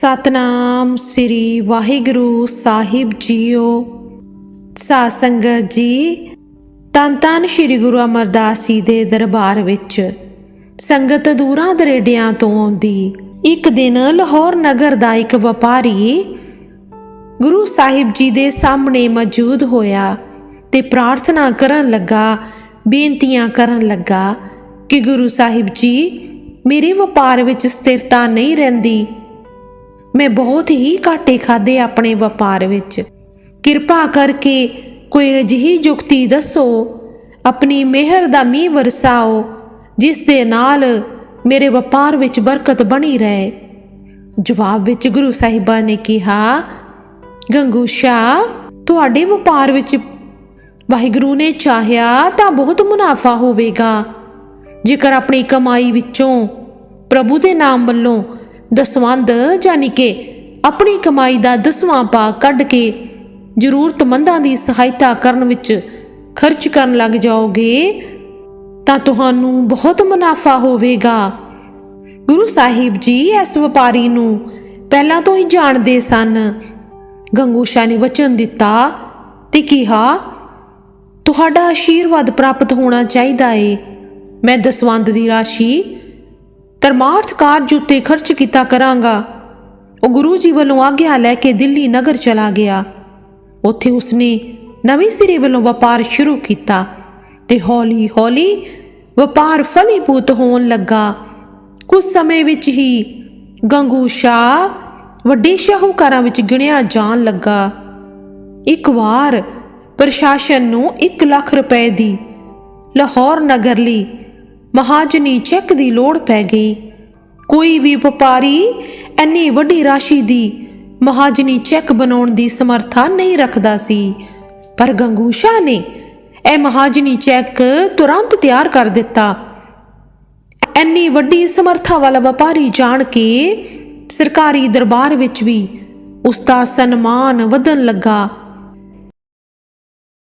ਸਤਨਾਮ ਸ੍ਰੀ ਵਾਹਿਗੁਰੂ ਸਾਹਿਬ ਜੀਓ। ਸਾਧ ਸੰਗਤ ਜੀ ਤਨ ਤਨ ਸ੍ਰੀ ਗੁਰੂ ਅਮਰਦਾਸ ਜੀ ਦੇ ਦਰਬਾਰ ਵਿੱਚ ਸੰਗਤ ਦੂਰਾਂ ਦਰੇਡਿਆਂ ਤੋਂ ਆਉਂਦੀ, ਇੱਕ ਦਿਨ ਲਾਹੌਰ ਨਗਰ ਦਾ ਇੱਕ ਵਪਾਰੀ ਗੁਰੂ ਸਾਹਿਬ ਜੀ ਦੇ ਸਾਹਮਣੇ ਮੌਜੂਦ ਹੋਇਆ ਤੇ ਪ੍ਰਾਰਥਨਾ ਕਰਨ ਲੱਗਾ, ਬੇਨਤੀਆਂ ਕਰਨ ਲੱਗਾ ਕਿ ਗੁਰੂ ਸਾਹਿਬ ਜੀ, ਮੇਰੇ ਵਪਾਰ ਵਿੱਚ ਸਥਿਰਤਾ ਨਹੀਂ ਰਹਿੰਦੀ ਮੈਂ ਬਹੁਤ ਹੀ ਘਾਟੇ ਖਾਦੇ ਆਪਣੇ ਵਪਾਰ ਵਿੱਚ। ਕਿਰਪਾ ਕਰਕੇ ਕੋਈ ਅਜਿਹੀ ਜੁਗਤੀ ਦੱਸੋ, ਆਪਣੀ ਮਿਹਰ ਦਾ ਮੀਂਹ ਵਰਸਾਓ, ਜਿਸ ਦੇ ਨਾਲ ਮੇਰੇ ਵਪਾਰ ਵਿੱਚ ਬਰਕਤ ਬਣੀ ਰਹੇ। ਜਵਾਬ ਵਿੱਚ ਗੁਰੂ ਸਾਹਿਬਾਂ ਨੇ ਕਿਹਾ, ਗੰਗੂ ਗੰਗੂਸ਼ਾ ਤੁਹਾਡੇ ਵਪਾਰ ਵਿੱਚ ਵਾਹਿਗੁਰੂ ਨੇ ਚਾਹਿਆ ਤਾਂ ਬਹੁਤ ਮੁਨਾਫਾ ਹੋਵੇਗਾ। ਜੇਕਰ ਆਪਣੀ ਕਮਾਈ ਵਿੱਚੋਂ ਪ੍ਰਭੂ ਦੇ ਨਾਮ ਵੱਲੋਂ ਦਸਵੰਦ ਯਾਨੀ ਕਿ ਆਪਣੀ ਕਮਾਈ ਦਾ ਦਸਵਾਂ ਭਾਗ ਕੱਢ ਕੇ ਜ਼ਰੂਰਤਮੰਦਾਂ ਦੀ ਸਹਾਇਤਾ ਕਰਨ ਵਿੱਚ ਖਰਚ ਕਰਨ ਲੱਗ ਜਾਓਗੇ, ਤਾਂ ਤੁਹਾਨੂੰ ਬਹੁਤ ਮੁਨਾਫਾ ਹੋਵੇਗਾ। ਗੁਰੂ ਸਾਹਿਬ ਜੀ ਇਸ ਵਪਾਰੀ ਨੂੰ ਪਹਿਲਾਂ ਤੋਂ ਹੀ ਜਾਣਦੇ ਸਨ। ਗੰਗੂਸ਼ਾ ਨੇ ਵਚਨ ਦਿੱਤਾ ਤੇ ਕਿਹਾ, ਤੁਹਾਡਾ ਆਸ਼ੀਰਵਾਦ ਪ੍ਰਾਪਤ ਹੋਣਾ ਚਾਹੀਦਾ ਏ। ਮੈਂ ਦਸਵੰਦ ਦੀ ਰਾਸ਼ੀ ਧਰਮਾਰਥ ਕਾਰਜ ਉੱਤੇ ਖਰਚ ਕੀਤਾ ਕਰਾਂਗਾ। ਉਹ ਗੁਰੂ ਜੀ ਵੱਲੋਂ ਆਗਿਆ ਲੈ ਕੇ ਦਿੱਲੀ ਨਗਰ ਚਲਾ ਗਿਆ। ਉੱਥੇ ਉਸਨੇ ਨਵੀਂ ਸਿਰੇ ਵੱਲੋਂ ਵਪਾਰ ਸ਼ੁਰੂ ਕੀਤਾ ਤੇ ਹੌਲੀ ਹੌਲੀ ਵਪਾਰ ਫਲੀਭੂਤ ਹੋਣ ਲੱਗਾ। ਕੁਝ ਸਮੇਂ ਵਿੱਚ ਹੀ ਗੰਗੂ ਸ਼ਾਹ ਵੱਡੇ ਸ਼ਾਹੂਕਾਰਾਂ ਵਿੱਚ ਗਿਣਿਆ ਜਾਣ ਲੱਗਾ। ਇੱਕ ਵਾਰ ਪ੍ਰਸ਼ਾਸਨ ਨੂੰ 1 ਲੱਖ ਰੁਪਏ ਦੀ ਲਾਹੌਰ ਨਗਰ ਲਈ ਮਹਾਜਨੀ ਚੈੱਕ ਦੀ ਲੋੜ ਪੈ ਗਈ। ਕੋਈ ਵੀ ਵਪਾਰੀ ਇੰਨੀ ਵੱਡੀ ਰਾਸ਼ੀ ਦੀ ਮਹਾਜਨੀ ਚੈੱਕ ਬਣਾਉਣ ਦੀ ਸਮਰੱਥਾ ਨਹੀਂ ਰੱਖਦਾ ਸੀ। ਪਰ ਗੰਗੂਸ਼ਾ ਨੇ ਇਹ ਮਹਾਜਨੀ ਚੈੱਕ ਤੁਰੰਤ ਤਿਆਰ ਕਰ ਦਿੱਤਾ। ਇੰਨੀ ਵੱਡੀ ਸਮਰੱਥਾ ਵਾਲਾ ਵਪਾਰੀ ਜਾਣ ਕੇ ਸਰਕਾਰੀ ਦਰਬਾਰ ਵਿੱਚ ਵੀ ਉਸ ਦਾ ਸਨਮਾਨ ਵਧਣ ਲੱਗਾ।